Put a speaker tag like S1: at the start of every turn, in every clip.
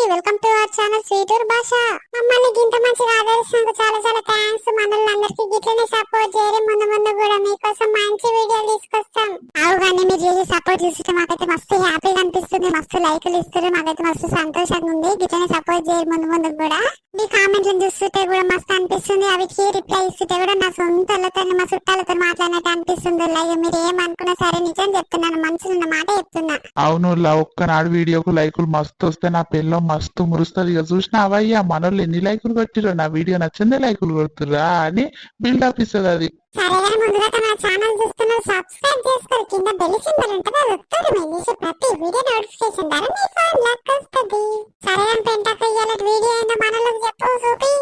S1: అందరికి welcome to our channel స్వీటూర్ భాష. మమ్మల్ని ఇంత మంచిగా ఆదరిస్తున్నందుకు చాలా చాలా థ్యాంక్స్ మనల్ని అందరికి గిట్లనే సపోర్ట్ చేయడం ముందు ముందు కూడా మీకోసం మంచి వీడియోలు తీసుకొస్తాం. అవు కానీ మీరు చేసే సపోర్ట్ చూస్తే మాకైతే మస్తు హ్యాపీగా అనిపిస్తుంది. మస్తు లైకులు ఇస్తారు మాకైతే మస్తు సంతోషంగా ఉంది. గిట్లనే సపోర్ట్ చేయరు ముందు ముందు కూడా. మీ కామెంట్లు చూస్తుంటే కూడా మస్తు అనిపిస్తుంది. అవికి రిప్లై ఇస్తుంటే కూడా నా సొంతలతో మా చుట్టాలతో మాట్లాడినట్టు అనిపిస్తుంది. లైక్ మీరు ఏమనుకున్నా సరే నిజం చెప్తున్నాను. మనసులో ఉన్న మాట చెప్తున్నా.
S2: అవును ఒక్కనాడు వీడియోకు లైకులు మస్తు వస్తే నా పిల్ల మస్తు మురుస్తుంది ఇక చూసిన మనల్ని మనోళ్ళు ఎన్ని లైకులు కొట్టిరో నా వీడియో నచ్చిందే లైకులు కొడుతురా అని బిల్డప్ ఇస్తుంది అది.
S1: సరే ముందుగా మన ఛానల్ చూస్తున్నారు సబ్స్క్రైబ్ చేసుకోరు. కింద బెల్ సింబల్ ఉంటుంది అది వస్తుంది మేము ప్రతి వీడియో నోటిఫికేషన్ ద్వారా మీ ఫోన్ వస్తుంది పెంటకు వీడియో ఏందో మనలోకి చెప్పు చూపి.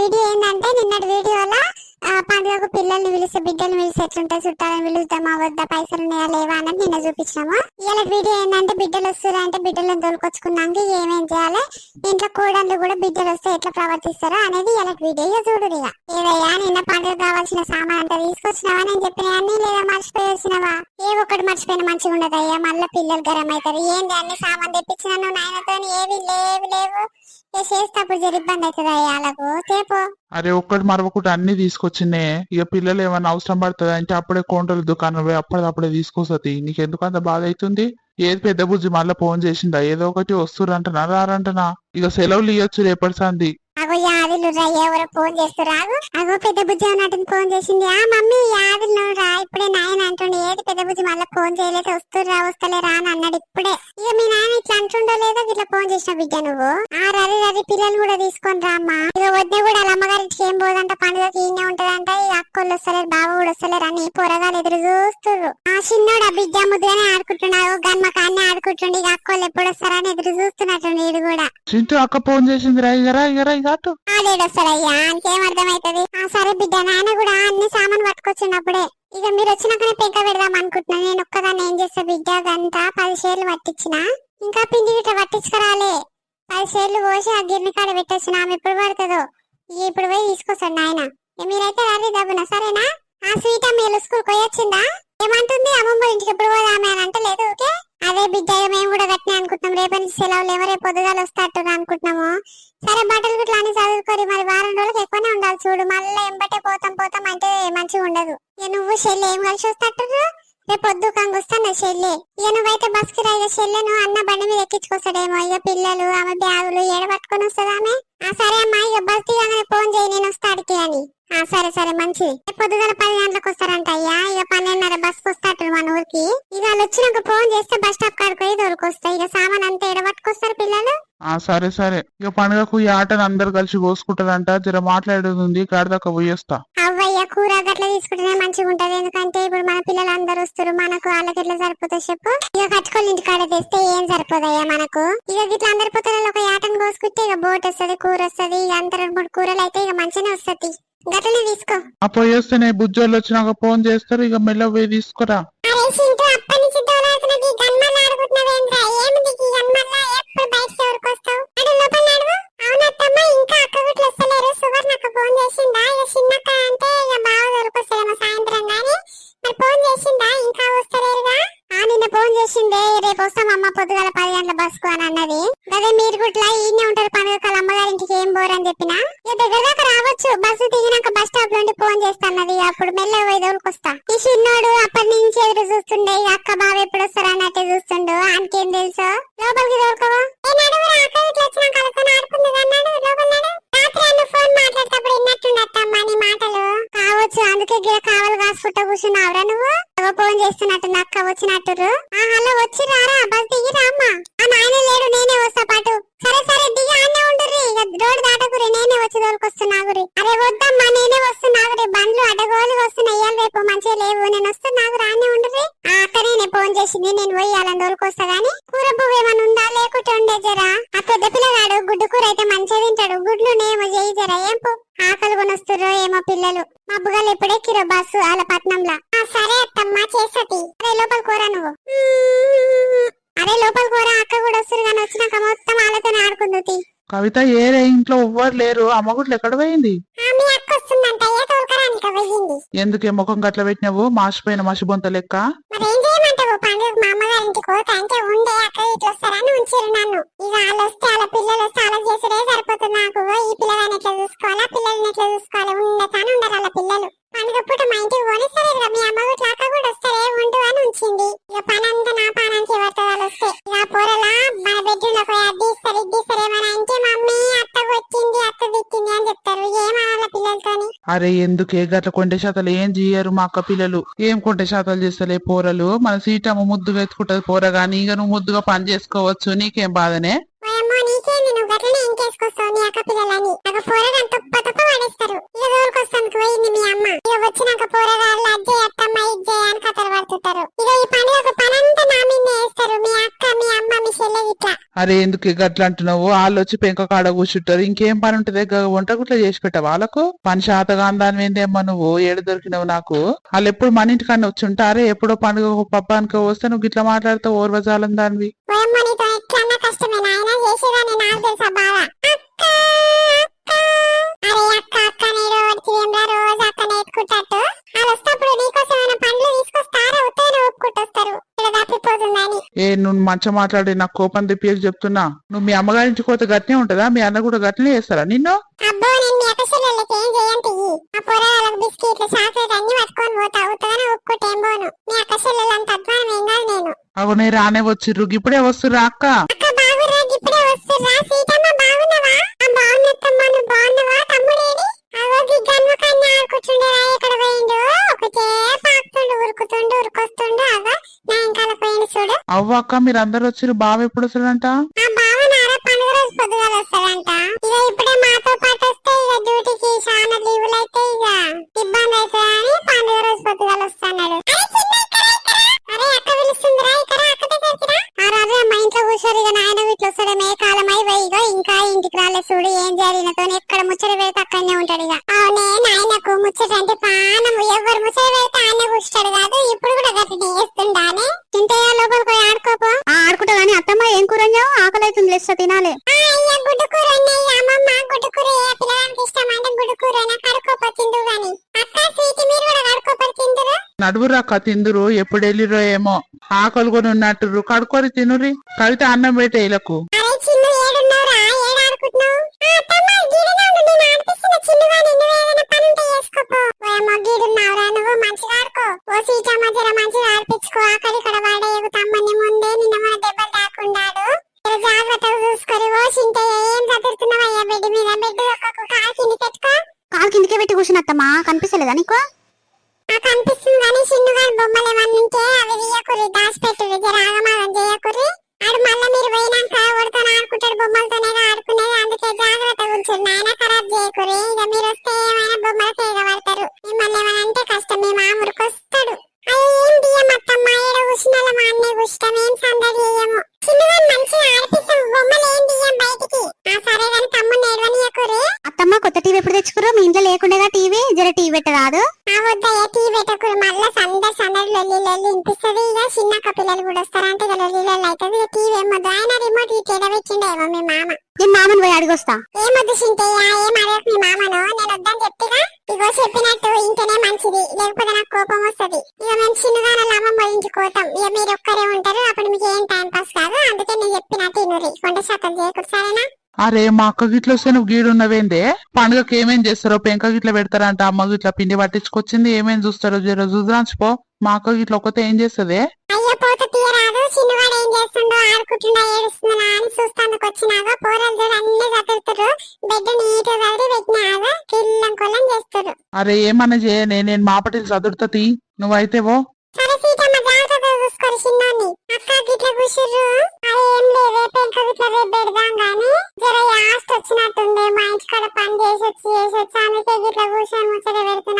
S1: వీడియో ఏంటంటే నిన్నటి వీడియోలో పండుగకు పిల్లల్ని పిలిస్తే బిడ్డల్ని పిలిస్తే ఎట్లుంటే చుట్టాలని పిలుస్తామా వద్దా పైసలు ఉన్నాయా లేవా అన్నది నిన్న చూపించినాము. ఇలా వీడియో ఏంటంటే బిడ్డలు వస్తారంటే బిడ్డలను తోలుకొచ్చుకున్నాక ఏమేం చేయాలి ఇంట్లో కోడళ్ళు కూడా బిడ్డలు వస్తే ఎట్లా ప్రవర్తిస్తారో అనేది ఇలా వీడియో చూడు ఇక. ఏదయ్యా నిన్న పండుగ కావాల్సిన సామాన్ అంతా తీసుకొచ్చినావా నేను చెప్పిన అన్ని లేదా మర్చిపోయి వచ్చినావా? ఏ ఒక్కటి మర్చిపోయిన మంచిగా ఉండదు అయ్యా మళ్ళీ పిల్లలు గరం అవుతారు ఏంది అన్ని సామాన్ తెప్పించిన నువ్వు నాయనతో ఏవి లేవు లేవు. చేసేటప్పుడు జర ఇబ్బంది అవుతుంది వాళ్ళకు
S2: అరే ఒక్కటి మరొకటి అన్ని తీసుకొచ్చినే ఇక పిల్లలు ఏమైనా అవసరం పడుతుంది? అంటే అప్పుడే కోంటల దుకాణం పోయి అప్పటికప్పుడే తీసుకొస్తుంది. నీకు ఎందుకు అంత బాధ అవుతుంది? ఏది పెద్ద బుజ్జి మళ్ళీ ఫోన్ చేసిందా? ఏదో ఒకటి వస్తురంటనా రారంటనా? ఇక సెలవులు ఇవ్వచ్చు రేపటి సంది.
S1: అగో యాదిలు రా ఎవరో ఫోన్ చేస్తూ రాదు అగో పెద్ద బుజ్జి అన్నట్టు ఫోన్ చేసింది. ఆ మమ్మీ యాదిలు రా ఇప్పుడే నాయన అంటుండే. ఏది పెద్ద బుజ్జి మళ్ళీ ఫోన్ చేయలేదు వస్తురా వస్తలేరా అని అన్నాడు ఇప్పుడే. ఇక మీ నాయన ఇట్లా అంటుండో లేదో ఇట్లా ఫోన్ చేసిన బిడ్డ నువ్వు. ఆ రవి రవి పిల్లలు కూడా తీసుకొని రా అమ్మా. ఇక వద్ద కూడా వాళ్ళ అమ్మగారికి ఏం పోదంట పండుగకి ఈయనే ఉంటదంట. ఈ అక్కలు వస్తలేరు బావ కూడా వస్తలేరు అని పొరగాలు ఎదురు చూస్తుర్రు. చిన్నోడు ఆ బిడ్డ ముద్దుగానే ఆడుకుంటున్నాడు గన్మ కాన్నే ఆడుకుంటుండే ఇక అక్కోళ్ళు ఎప్పుడు వస్తారని ఎదురు చూస్తున్నట్టుండి ఇది కూడా.
S2: చింటూ అక్క ఫోన్ చేసింది రా ఇక అటు.
S1: అర్థమైతది? ఆ సరే బిడ్డ నాయన కూడా అన్ని సామాన్ పట్టుకొచ్చినప్పుడే ఇక మీరు వచ్చినాకనే పెంక పెడదాం అనుకుంటున్నా నేను ఒక్కదాన్ని ఏం చేస్తా బిడ్డ? గంతా పది షేర్లు పట్టించిన? ఇంకా పిండి గిట్ట పట్టించుకురాలే. పది షేర్లు పోసి ఆ గిర్ని కాడ పెట్టొచ్చిన ఆమె ఎప్పుడు పడుతుందో? ఇక ఇప్పుడు పోయి తీసుకొస్తాడు నాయన. మీరైతే రారి దబ్బున సరేనా? ఆ స్వీట్ అమ్మ స్కూల్ పోయొచ్చిందా ఏమంటుంది? అమ్మమ్మ ఇంటికి ఎప్పుడు పోదామే అని అంటే లేదు ఓకే? అదే బిడ్డ మేము కూడా గట్టినే అనుకుంటున్నాం. రేపటి నుంచి సెలవులు ఏమో రేపు పొద్దుగాలు వస్తాట్టుగా అనుకుంటున్నాము. సరే బట్టలు గిట్లా అని చదువుకోరి మరి వారం రోజులకు ఎక్కువనే ఉండాలి చూడు. మళ్ళీ ఎంబటే పోతాం పోతాం అంటే మంచిగా ఉండదు. నువ్వు చెల్లి ఏం కలిసి వస్తాట్టు రేపు పొద్దు కంగు వస్తాను చెల్లి ఇక నువ్వైతే బస్కి రైగా చెల్లెను అన్న బండి మీద ఎక్కించుకొస్తాడేమో. ఇక పిల్లలు ఆమె బ్యాగులు ఏడ పట్టుకొని వస్తుంది ఆమె సరే అమ్మా ఇక బస్ దిగానే ఫోన్ చేయి నేను వస్తాడికి అని. ఆ సరే సరే మంచిది. రేపు పొద్దుగల పది గంటలకు వస్తారంట అయ్యా. ఇక పన్నెండున్నర బస్ వస్తాడు మన ఊరికి. ఇక వాళ్ళు వచ్చినాక ఫోన్ చేస్తే బస్ స్టాప్ కాడికి పోయి దొరికొస్తాయి ఇక సామాన్ అంతా ఎడబట్టుకొస్తారు పిల్లలు?
S2: ఆ సరే సరే. ఇక పండుగకు ఈ ఆటను అందరు కలిసి కోసుకుంటారంట జర మాట్లాడేది ఉంది. కాడ దాకా పోయేస్తా.
S1: అవ్వయ్య కూర గట్ల తీసుకుంటేనే మంచిగా ఉంటది. ఎందుకంటే ఇప్పుడు మన పిల్లలు అందరు వస్తారు మనకు వాళ్ళకి ఎట్లా సరిపోతుంది చెప్పు. ఇక కట్టుకోవాలి ఇంటి కాడ తెస్తే ఏం సరిపోదయ్యా మనకు? ఇక గిట్ల అందరి పొత్తలలో ఒక యాటను కోసుకుంటే ఇక బోట్ వస్తది కూర వస్తది. ఇక అంత రెండు మూడు కూరలు అయితే ఇక మంచిగానే వస్తది. గట్లనే తీసుకో.
S2: ఆ పోయేస్తేనే బుజ్జోళ్ళు వచ్చినాక ఫోన్ చేస్తారు. ఇక మెల్ల పోయి తీసుకురా.
S1: అరే సింటూ అప్పటి నుంచి ఫోన్ చేసిందా? ఇక చిన్నక్క అంటే ఇక బాగా దొరికొస్తాయేమో సాయంత్రం కానీ మరి ఫోన్ చేసిందా? ఇంకా వస్తలేరుగా? ఆ నిన్న ఫోన్ చేసిందే రేపు వస్తామమ్మ పొద్దుగాల పది గంటల బస్కు అని అన్నది. అదే మీరు గుట్లా ఈయనే ఉంటారు పండుగ కాల అమ్మగారి ఇంటికి ఏం బోరని చెప్పినా? ఇక దగ్గర దాకా రావచ్చు బస్సు దిగినాక బస్ స్టాప్ నుండి ఫోన్ చేస్తాన్నది అప్పుడు మెల్ల పోయి దొరికొస్తా ఈ చిన్నోడు అప్పటి నుంచి ఎదురు చూస్తుండే ఈ అక్క బావ ఎప్పుడు వస్తారు అన్నట్టే చూస్తుండు ఆయనకేం తెలుసో? లోపలికి దొరకవా ఏ నడువు రా, అక్క ఇట్లా వచ్చినాక వాళ్ళతోని ఆడుకుంది అన్నాడు లోపల నడు. రాత్రి అన్న మాట్లాడేటప్పుడు విన్నట్టున్నట్టమ్మా నీ మాటలు. కావచ్చు అందుకే గిర కావాలి కాసుకుంటా కూర్చున్నావురా నువ్వు? ఫోన్ చేస్తున్నట్టు అక్క వచ్చినట్టురు ఆ హలో వచ్చి రారా బస్ దిగిరా అమ్మా ఆ నాయన లేడు నేనే వస్తా పాటు సరే సరే దిగి అన్నే ఉండుర్రి ఇక రోడ్డు దాటకురి నేనే వచ్చి దొరికొస్తున్నాగురి అరే వద్దమ్మా నేనే వస్తున్నాగురి బండ్లు అడ్డగోలు వస్తున్నాయి ఇవాళ రేపు మంచిగా లేవు నేను వస్తున్నాగురు అన్నే ఉండుర్రి ఆ అక్క నేనే ఫోన్ చేసింది నేను పోయి అలా దొరికొస్తా గానీ కూర పువ్వు ఏమైనా ఉందా లేకుంటే ఉండే జరా ఆ పెద్ద పిల్లగాడు గుడ్డు కూర అయితే మంచిగా తింటాడు గుడ్లు నేమో చేయి జరా ఏం పో ఆకలి కొనొస్తుర్రో ఏమో పిల్లలు మబ్బుగాలు ఎప్పుడెక్కిరో బస్సు ఆల పట్నంలా ఆ సరే అత్తమ్మా చేసతి అరే లోపల కూర నువ్వు అరే లోపల కూర అక్క కూడా వస్తారు కానీ వచ్చినాక మొత్తం వాళ్ళతోనే ఆడుకుంది
S2: కవిత ఏరే ఇంట్లో ఎవ్వరు లేరు అమ్మ గుట్లు ఎక్కడ పోయింది
S1: మీ అక్క వస్తుందంట ఏ తోలుకరానికి వెయ్యింది
S2: ఎందుకే ముఖం గట్ల పెట్టినావు మాసిపోయిన మసిబొంత లెక్క
S1: మరి ఏం చేయమంటావు పండుగ మా అమ్మగారి ఇంటికి పోతా అంటే ఉండే అక్క ఇట్లా వస్తారని ఉంచారు నన్ను ఇక వాళ్ళు వస్తే వాళ్ళ పిల్లలు వస్తే అలా చేసుడే సరిపోతుంది నాకు ఓ ఈ పిల్లగాని ఎట్లా చూసుకోవాలా పిల్లల్ని ఎట్లా చూసుకోవాలి ఉండతాను ఉండరు వాళ్ళ పిల్లలు పండుగ పూట మా ఇంటికి పోనిస్తారు ఇక మీ అమ్మ కూడా అక్క కూడా వస్తారే? ఉండు అని ఉంచింది. ఇక పని అంతా నా పానానికి పడుతుంది వాళ్ళు వస్తే. ఇక ఆ పోరలా మన బెడ్రూమ్లో పోయి అడ్డి ఇస్తారు
S2: అరే ఎందుకే? గట్ల కొంటే శాతాలు ఏం చేయరు మా అక్క పిల్లలు. ఏం కొంటే శాతాలు చేస్తలే పోరలు? మన సీటమ్మ ముద్దుగా ఎత్తుకుంటది పోరగా ఇక నువ్వు ముద్దుగా పని చేసుకోవచ్చు నీకేం బాధనే?
S1: ఇక ఇక ఇక ఇట్లా
S2: అరే ఎందుకు గట్ల అంటున్నావు? వాళ్ళు వచ్చి పెంక కాడ కూర్చుంటారు. ఇంకేం పని ఉంటది? వంట గుట్ల చేసి పెట్టా వాళ్ళకు? పని శాతగా అందాని ఏందేమ్మా నువ్వు? ఏడు దొరికినావు నాకు. వాళ్ళు ఎప్పుడు మన ఇంటికన్నా వచ్చి ఉంటారే ఎప్పుడో పండుగ పబ్బానికి వస్తే నువ్వు గిట్లా మాట్లాడితే ఓర్వజాలం దానివి.
S1: అక్క అక్క. రోజు అక్క వాళ్ళు వస్తప్పుడు నీకోసం ఏమైనా పండ్లు
S2: ఏ నువ్వు మంచిగా మాట్లాడి నాకు కోపం తెప్పియకు చెప్తున్నా. నువ్వు మీ అమ్మగారి ఇంటికి పోతే గట్నే ఉంటదా? మీ అన్న కూడా గట్లనే చేస్తారా? నిన్ను?
S1: అబ్బో నేను మీ అక్క చెల్లెళ్ళకి ఏం చేయంత ఇయ్యి ఆ పొరాలకు బిస్కెట్లు చాక్లెట్ అన్ని పట్టుకొని పోతా. ఉత్తగానే ఒప్పుకుంటే ఏం పోను. మీ అక్క చెల్లెలంత అధ్వానం ఏం కాదు నేను.
S2: అగోనే రానే వచ్చిర్రు. ఇప్పుడే వస్తుర్రా అక్క.
S1: అక్క బాగురా ఇప్పుడే వస్తుర్రా. సీతమ్మ బాగున్నావా? ఆ బాగున్నత్తమ్మ నువ్వు బాగున్నావా? తమ్ముడేడి? అగో గిగ్గన్మ కన్నా ఆడుకుంటుండేరా ఎక్కడ పోయిండు? ఒకటే పాకుతుండు ఉరుకుతుండు ఉరుకొస్తుండు. అగో నా పోయిండు చూడు.
S2: అవ్వ అక్క మీరు అందరు వచ్చిర్రు బావ ఎప్పుడు వస్తాడంట?
S1: ఆ బావ నారా పండుగ రోజు పొద్దుగాల వస్తాడంట. ఇక ఇప్పుడే మాతో పాటు వస్తే ఇక డ్యూటీకి చాలా లీవులు అయితే ఇక ఇబ్బంది అవుతుందని పండుగ రోజు ఇప్పుడు కూడా గట్టి చేస్తుండానే? తింటే లోపలికి పోయి ఆడుకోపో?
S3: ఆ ఆడుకుంటా గానీ అత్తమ్మ ఏం కూరంజావు ఆకలి అవుతుంది లెస్స తినాలి.
S1: ఆ, అయ్య గుడ్డు కూర ఉన్నాయి అమ్మమ్మ గుడ్డు కూర ఏ పిల్లగానికి ఇష్టం? అంటే గుడ్డు కూర కడుకోప తిందు గాని. అక్క సీటి మీరు కూడా కడుకోపడి తిందురు?
S2: నడువురు అక్క తిందురు ఎప్పుడు వెళ్ళిరో ఏమో. ఆకలి కొని ఉన్నట్టుర్రు కడుకొని తినురి కడితే అన్నం పెట్టే ఇలకు
S1: ఏమైనా అంటే మంచిది లేకపోతే నాకు కోపం వస్తది. ఇక మేము చిన్నగాన లాభం పోయించుకోతాం ఇక మీరు ఒక్కరే ఉంటారు అప్పుడు మీకు ఏం టైం పాస్ కాదు. అందుకే నేను చెప్పినట్టు ఇనురి కొండ శాతం చేయకూడదు సరేనా?
S2: అరే మా అక్క గిట్ల వస్తే నువ్వు గీడున్నవేందే పండుగకి ఏమేం చేస్తారో పెంక గిట్ల పెడతారంట అమ్మ గిట్ల పిండి పట్టించుకొచ్చింది ఏమేం చూస్తారో జర చూద్దాంచిపో మా అక్క గిట్ల ఒక్కతే ఏం చేస్తదే?
S1: చూస్తానికి వచ్చినాగా పోరాలు అన్ని చదువుతారు బెడ్ నీట్ చదివి పెట్టినాగా
S2: అరే ఏమన్నా చేయనే నేను మాపటికి చదువుతా తీ.
S1: సరే జర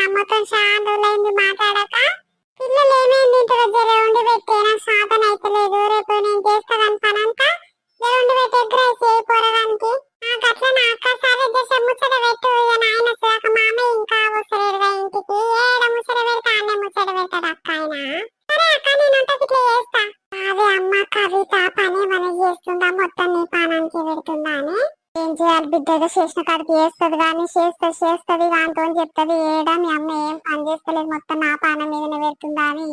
S1: అమ్మతో చాలా మాట్లాడక. పిల్లలు ఏమేమి తింటారో జర ఉండి పెట్టే. నాకు సాధన అయితలేదు రేపు నేను చేస్తాను పనంతా. ఉండి సరే తెగ బిడ్డగా చేసిన కాడికి చేస్తుంది కానీ చేస్తుంది చేస్తుంది దాంతో చెప్తుంది. ఏడా మీ అమ్మ ఏం పని చేస్తలేదు. మొత్తం నా పానం మీదనే పెడుతుందా అని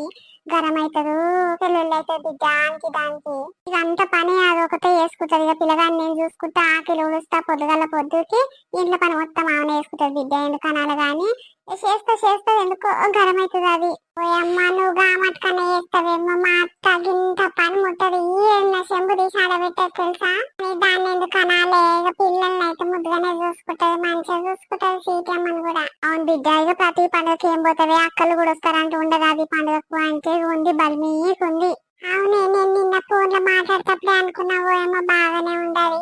S1: గరం అవుతుంది పిల్లలు అవుతుంది దానికి దానికి. ఇదంతా పని అది ఒకటే వేసుకుంటుంది ఇక పిల్లగాన్ని నేను చూసుకుంటా ఆకిలు ఉడుస్తా పొద్దుగల పొద్దుకి ఇంట్లో పని మొత్తం ఆమె వేసుకుంటుంది బిడ్డ. ఎందుకనాలి కానీ చేస్తా చేస్తా ఎందుకో గరం అవుతుంది అది అమ్మ నువ్వు గామట్కనే చేస్తావేమో మా అత్త గింత పని ముట్టదు. ఈ నా చెంబు తీసి ఆడబెట్టదు తెలుసా? నీ దాన్ని ఎందుకు అనాలే? ఇక పిల్లల్ని అయితే ముద్దుగానే చూసుకుంటది మంచిగా చూసుకుంటది సీతమ్మని కూడా. అవును బిడ్డ ఇక ప్రతి పండుగకి ఏం పోతుంది అక్కలు కూడా వస్తారంటే ఉండదు అది పండుగకు అంటే ఉంది బలిమీకుంది. అవునే నేను నిన్న ఫోన్లో మాట్లాడేటప్పుడే అనుకున్నావు ఏమో బాగానే ఉండాలి.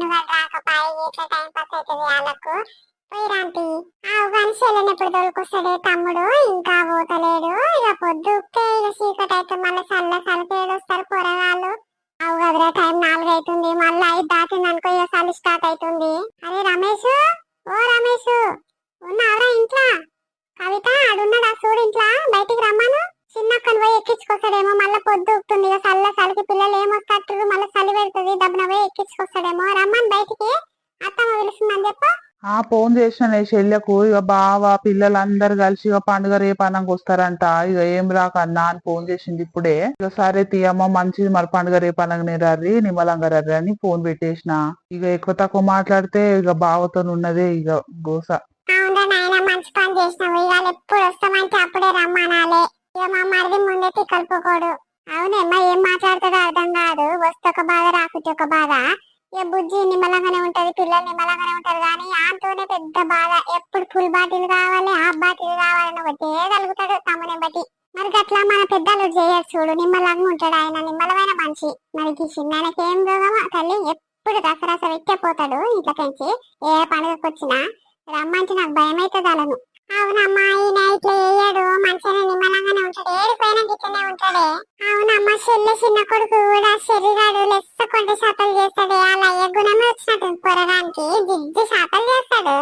S1: ఉంటది రాకపాయి ఇట్లా టైం పాస్ అవుతుంది వాళ్ళకు పోయిరాంటి ఆ కానీ ఎప్పుడు తోలుకొస్తాడే తమ్ముడు ఇంకా పోతలేడు. ఇక పొద్దుకే ఇక చీకటి అయితే మళ్ళీ చల్ల చల్లకి వస్తారు పొరగాళ్ళు. అవు కదరా టైం నాలుగు అవుతుంది మళ్ళీ ఐదు దాటింది అనుకో ఇక చలి స్టార్ట్ అవుతుంది అరే రమేష్ ఓ రమేష్ ఉన్నావురా ఇంట్లో? కవిత ఆడున్నాడా? చూడు ఇంట్లో బయటికి రమ్మను. చిన్నక్కని పోయి ఎక్కించుకొస్తాడేమో మళ్ళీ పొద్దు ఉక్కుతుంది ఇక చల్ల చలికి పిల్లలు ఏమొస్తారు మళ్ళీ చలి పెడుతుంది దబ్బున పోయి ఎక్కించుకొస్తాడేమో. రమ్మని బయటికి అత్తమ్మ పిలుస్తుందని చెప్పు.
S2: ఆ ఫోన్ చేసిన చెల్లెకు ఇక బావ పిల్లలందరు కలిసి ఇక పండుగ రేపు అనంగా వస్తారంట. ఇక ఏం రాకన్నా అని ఫోన్ చేసింది ఇప్పుడే. ఇక సరే తీయమ్మ మంచిది మరి పండుగ రేపు అనగానే రర్రి నిమ్మలంగా రర్రి అని ఫోన్ పెట్టేసిన. ఇక ఎక్కువ తక్కువ మాట్లాడితే ఇక బావతో ఉన్నదే ఇక గోస.
S1: అవునా నాయన మంచి పని చేసినావు. ఇవాళ ఎప్పుడు వస్తామంటే అప్పుడే రమ్మనాలే. ఇక మా మరిది ముందే తిక్కలుపోకోడు. అవునమ్మా ఏం మాట్లాడుతుందో అర్థం కాదు. వస్తే ఒక బాధ రాకుంటే ఒక బాధ. ఇక బుజ్జి నిమ్మలంగానే ఉంటది పిల్లలు నిమ్మలంగానే ఉంటారు కానీ ఆంతోనే పెద్ద బాధ. ఎప్పుడు ఫుల్ బాటిల్ కావాలి హాఫ్ బాటిల్ కావాలని ఒకటే కలుగుతాడు తమ్ముని బట్టి మరి అట్లా మన పెద్దలు చేయరు చూడు. నిమ్మలంగా ఉంటాడు ఆయన నిమ్మలమైన మనిషి. మనకి ఈ ఏం రోగమా తల్లి ఎప్పుడు దసరా వెక్కిపోతాడు ఇంట్లోకించి. ఏ పండుగకి వచ్చినా రమ్మంటే నాకు భయం అవుతుంది అలను అవునమ్మా ఈయన ఇట్లా వేయడు మంచిగానే నిమ్మలంగానే ఉంటాడు. ఏడిపోయినా గిట్లనే ఉంటాడే. అవునమ్మా చెల్లె చిన్న కొడుకు కూడా శరీరాడు లెస్స కొండ శాతలు చేస్తాడే. అలా ఏ గుణమే వచ్చినట్టు పొరగానికి. జిడ్డు శాతలు చేస్తాడు.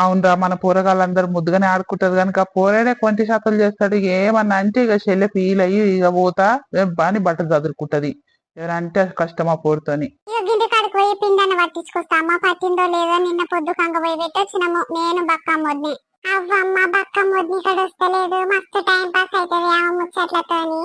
S2: అవునరా మన పోరగాళ్ళందరూ ముద్దుగానే ఆడుకుంటారు కనుక పోరాడే కొంటి శాతలు చేస్తాడు. ఏమన్నా అంటే ఇక చెల్లె ఫీల్ అయ్యి ఇక పోతా బాని బట్టలు చదురుకుంటది ఎవరంటే కష్టమా పోరుతోని.
S1: కాడికి పోయి పిండన్న పట్టించుకొస్తా. అమ్మ పట్టిందో లేదో నిన్న పొద్దు కంగ పోయి పెట్టొచ్చినాము. నేను బక్కమ్మొద్ని అవ్వమ్మ బక్కమ్మొద్ని ఇక్కడ వస్తలేదు. మస్తు టైం పాస్ అవుతుంది ఆ ముచ్చట్లతోని.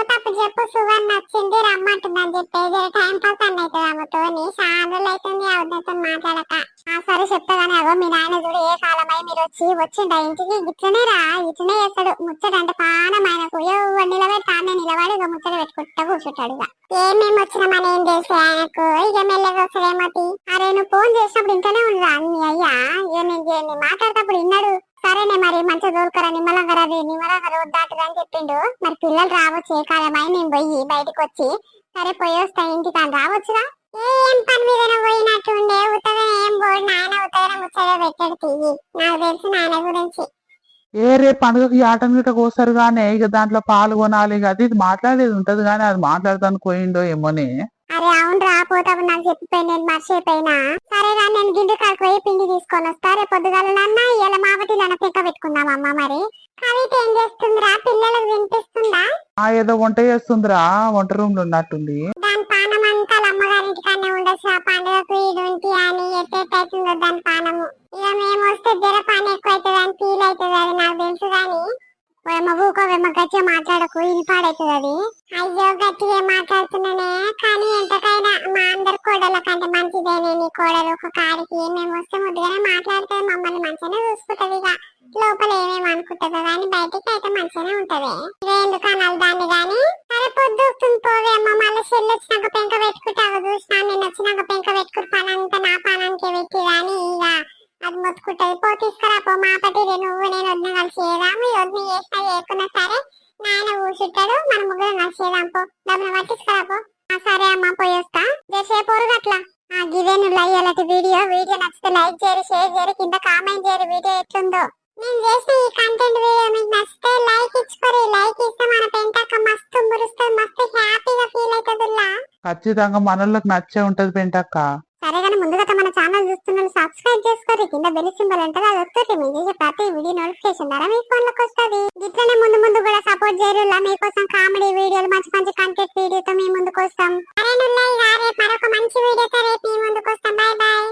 S1: పోతప్పుడు చెప్పు సువర్ణ వచ్చింది రమ్మంటుందని చెప్పేది టైం పాస్ అన్న అవుతుంది ఆమెతోని చాలా రోజులు అవుతుంది అవుతుందో మాట్లాడక. ఆ సరే చెప్తాగానే అగో మీ నాయన చూడు ఏ కాలమై మీరు వచ్చి వచ్చిండ ఇంటికి ఇట్లనే రా ఇట్లనే చేస్తాడు. ముచ్చట అంటే పానం ఆయనకు ఎవరు నిలబెడతానే నిలబడి ఇక ముచ్చట పెట్టుకుంటా కూర్చుంటాడు ఇక ఏమేమి వచ్చినామని ఏం తెలుసు ఆయనకు? ఇక మెల్లగా వస్తాడేమోటి అరే నువ్వు ఫోన్ చేసినప్పుడు ఇంట్లోనే ఉండరా నీ అయ్యా. ఇక నేను నేను మాట్లాడేటప్పుడు విన్నాడు. సరేనే మరి మంచిగా దూరుకరా నిమ్మలంగా రా నిమ్మలంగా రోడ్ దాటరా అని చెప్పిండు. మరి పిల్లలు రావచ్చు ఏ కాలమై నేను పోయి బయటకు వచ్చి సరే పోయి వస్తా ఇంటికి అని రావచ్చురా? ఏం పని మీద పోయినట్టు ఉండే ఉత్తగా ఏం పోడు నాయన ఉత్తగా ముచ్చగా పెట్టాడు తీయి నాకు తెలుసు నాయన గురించి.
S2: ఏ రే పండుగకి ఆటం గిట కోస్తారు గానే ఇక దాంట్లో పాల్గొనాలి ఇక అది మాట్లాడేది ఉంటది కానీ అది మాట్లాడతాను పోయిండో ఏమోనే.
S1: అరే అవును రాపోతావు నాకు చెప్పిపోయి నేను మర్చిపోయినా. సరే రా నేను గిండు కాడికి పోయి పిండి తీసుకొని వస్తా. రేపు పొద్దుగాల నాన్న ఇలా మావటి నన్న పిక్క పెట్టుకుందాం అమ్మ మరి. కవిత ఏం చేస్తుందిరా? పిల్లలకు వినిపిస్తుందా?
S2: ఆ ఏదో వంట చేస్తుందిరా. వంట రూమ్లో ఉన్నట్టుంది.
S1: దాని పానం అంతా అమ్మగారింటి కన్నా ఉండొచ్చు ఆ పండుగకు ఇడుంటి అని ఎట్టెట్టవుతుందో దాని పానము. ఇక మేము వస్తే జర పని ఎక్కువ అవుతుంది అని ఫీల్ అవుతుంది అది నాకు తెలుసు కానీ ఏమో ఊకోవేమో గట్టిగా మాట్లాడకు ఇది అది. అయ్యో గట్టిగా మాట్లాడుతున్నానే కానీ ఎంతకైనా మా అందరి కోడల కంటే మంచిదేనే నీ కోడలు. ఒక కాడికి మేము వస్తే ముద్దుగానే మాట్లాడుతుంది మమ్మల్ని మంచిగానే చూసుకుంటది ఇక. లోపల ఏమేమి అనుకుంటుందో కానీ బయటికి అయితే మంచిగానే ఉంటది. ఇక ఎందుకు అనాలి దాన్ని కానీ అరే పొద్దు పోవే అమ్మ మళ్ళీ చెల్లి వచ్చినాక పెంక పెట్టుకుంటావు చూసినా నేను వచ్చినాక పెంక పెట్టుకుని పని నా పానానికి పెట్టి కానీ ఇక. అది మొత్తుకుంటది. పో తీసుకురాపో మా పట్టి నువ్వు నేను వదిన కలిసి ఏదాము ఈ వదిన చేసినా చేయకున్నా సరే నాయన ఊసుంటాడు మన ముగ్గురం కలిసి ఏదాం పో డబ్బున పట్టించుకురా పో. సరే అమ్మ పోయేస్తా వస్తా. జసేపు అట్లా? ఆ గివేను లైక్ వీడియో. వీడియో నచ్చితే లైక్ చేయరు షేర్ చేయరు కింద కామెంట్ చేయరు వీడియో ఎట్లుందో. నేను చేసిన ఈ కంటెంట్ వీడియో మీకు నచ్చితే లైక్ ఇచ్చుకోరు. లైక్ ఇస్తే మన పెంటక్క మస్తు మురుస్తుంది మస్తు హ్యాపీగా ఫీల్ అవుతుందిలా
S2: ఖచ్చితంగా మనోళ్ళకి నచ్చే ఉంటది పెంటక్క.
S1: సరే కానీ ముందుగా మన ఛానల్ చూస్తున్న సబ్స్క్రైబ్ చేసుకోరు కింద బెల్ సింబల్ ఉంటుంది అది వస్తుంది. మీరు చేసే ప్రతి వీడియో నోటిఫికేషన్ ద్వారా మీ ఫోన్లోకి వస్తుంది. ఇట్లనే ముందు ముందు కూడా సపోర్ట్ చేయరులా. మీకోసం కామెడీ వీడియోలు మంచి మంచి కంటెంట్ వీడియోతో మీ ముందుకు వస్తాం. సరే మంచి వీడియోతో రేపు మీ ముందుకు వస్తాం. Bye bye